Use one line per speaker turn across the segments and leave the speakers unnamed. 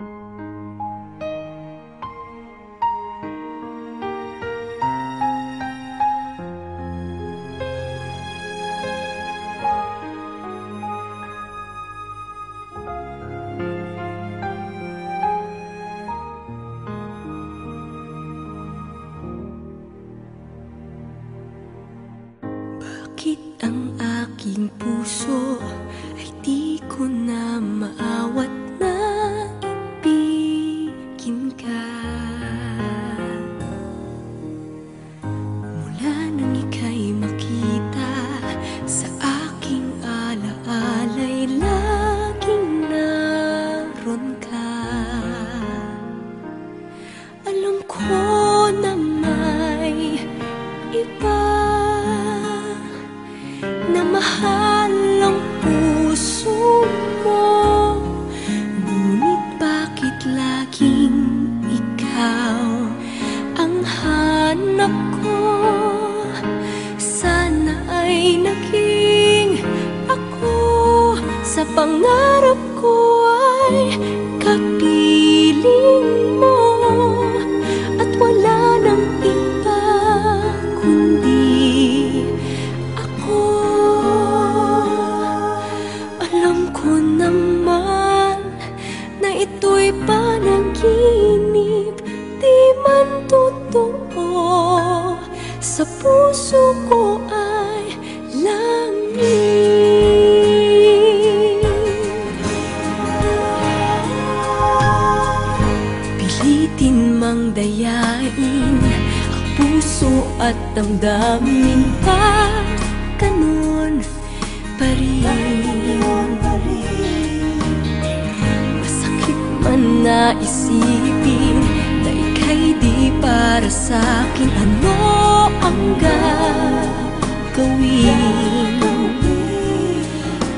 Bakit ang aking puso ay di ko na maawat iba na mahal ang puso mo. Ngunit bakit laging ikaw ang hanap ko? Sana ay naging ako Sa pangarap ko ay kapiling ito'y panaginip Di man totoo. Sa puso ko ay langit. Pilitin mang dayain Ang puso at damdamin pa na isipin Na ika'y di para sa'kin. Ano ang gagawin?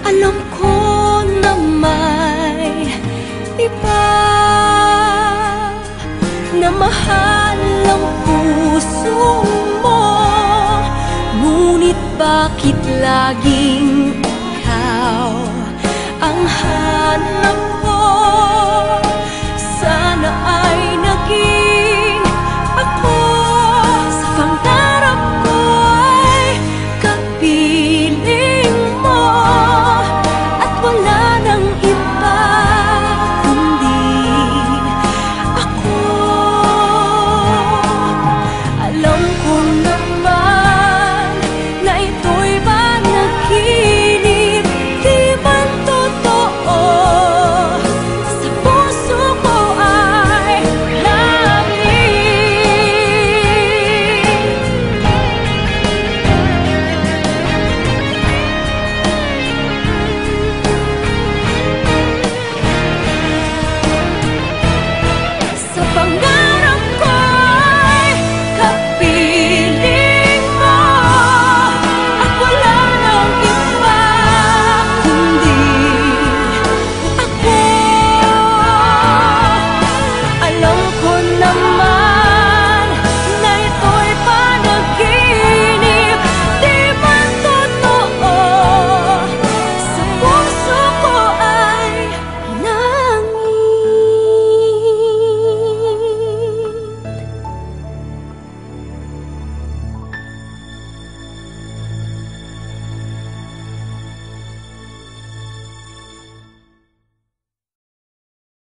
Alam ko na may iba Na mahal ang puso mo. Ngunit bakit laging ikaw ang hanap